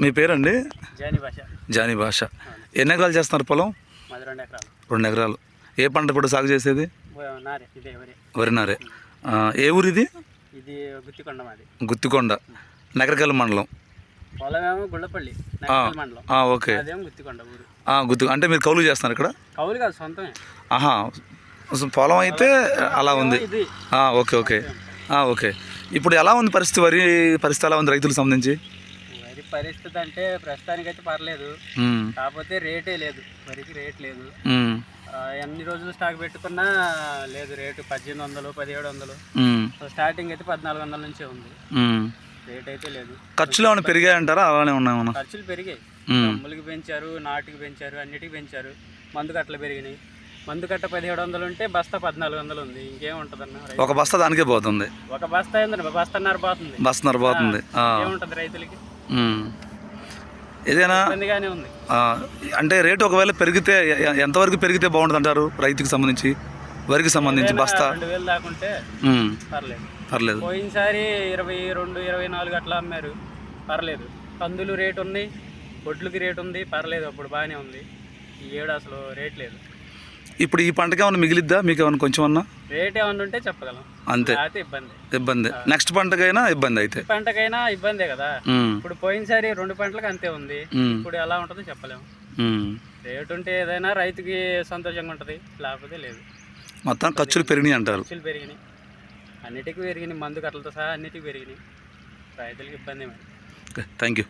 మీ పేరండి? జాని భాష. జానీ భాష. ఎన్ని ఎకరాలు చేస్తున్నారు పొలం? రెండు ఎకరాలు. ఏ పంట ఇప్పుడు సాగు చేసేది? నారే వరి. వరినారే ఆ, ఏ ఊరు ఇది? గుత్తికొండ నగరకల్ మండలం. ఓకే. గుత్తి అంటే మీరు కౌలు చేస్తున్నారు ఇక్కడ? కౌలు కాదు సొంతమే. ఆహా పొలం అయితే అలా ఉంది. Okay okay. ఓకే. ఇప్పుడు ఎలా ఉంది పరిస్థితి? వరి పరిస్థితి ఎలా ఉంది? రైతులకు సంబంధించి? పరిస్థితి అంటే ప్రస్తుతానికైతే పర్లేదు. ఉమ్, కాకపోతే రేటే లేదు. వరికి రేట్ లేదు. ఎన్ని రోజులు స్టాక్ పెట్టుకున్నా లేదు రేటు. పద్దెనిమిది వందలు పదిహేడు వందలు. సో స్టార్టింగ్ అయితే పద్నాలుగు వందల నుంచే ఉంది. రేట్ అయితే లేదు. ఖర్చులు ఏమైనా పెరిగాయంటారా అలానే ఉన్నాయన్నా ఖర్చులు పెరిగాయి. ఉమ్, కమ్ములకి పెంచారు నాటుకి పెంచారు అన్నిటికి పెంచారు. మందు కట్టలు పెరిగినాయి. మందు కట్ట పదిహేడు వందలు ఉంటే బస్తా పద్నాలుగు వందలు ఉంది. ఇంకేం ఉంటుందన్న ఒక బస్తా దానికే పోతుంది. ఒక బస్తా ఏందండి? బస్తాన్నర పోతుంది. బస్తున్నారు పోతుంది. ఏముంటుంది రైతులకి. ఏదైనా ఉంది. అంటే రేటు ఒకవేళ పెరిగితే ఎంతవరకు పెరిగితే బాగుంటుంది అంటారు రైతుకి సంబంధించి? వరికి సంబంధించి బస్తా? పర్లేదు. పర్లేదు. పోయినసారి ఇరవై రెండు ఇరవై నాలుగు అట్లా అమ్మారు. పర్లేదు. కందులు రేటు ఉన్నాయి వడ్లకి రేటు ఉంది పర్లేదు. అప్పుడు బాగానే ఉంది. ఈ ఏడు అసలు రేట్ లేదు. ఇప్పుడు ఈ పంటకి ఏమైనా మిగిలిద్దా? మీకు ఏమైనా కొంచెం అన్నా రేట్ ఏమన్నా ఉంటే చెప్పగలం. అంతే. లేకపోతే ఇబ్బంది. ఇబ్బంది. నెక్స్ట్ పంటకైనా ఇబ్బంది అయితే. పంటకైనా ఇబ్బందే కదా. ఉమ్, ఇప్పుడు పోయినసారి రెండు పంటలకు అంతే ఉంది. ఉమ్, ఇప్పుడు ఎలా ఉంటుందో చెప్పలేము. ఉమ్. రేటు ఉంటే ఏదైనా రైతుకి సంతోషంగా ఉంటుంది. లేకపోతే లేదు. మొత్తం ఖర్చులు పెరిగినాయి అంటారు. ఖర్చులు పెరిగినాయి. అన్నిటికీ పెరిగినాయి. మందు కట్టలతో సహా అన్నిటికీ పెరిగినాయి. రైతులకి ఇబ్బంది ఓకే. Thank you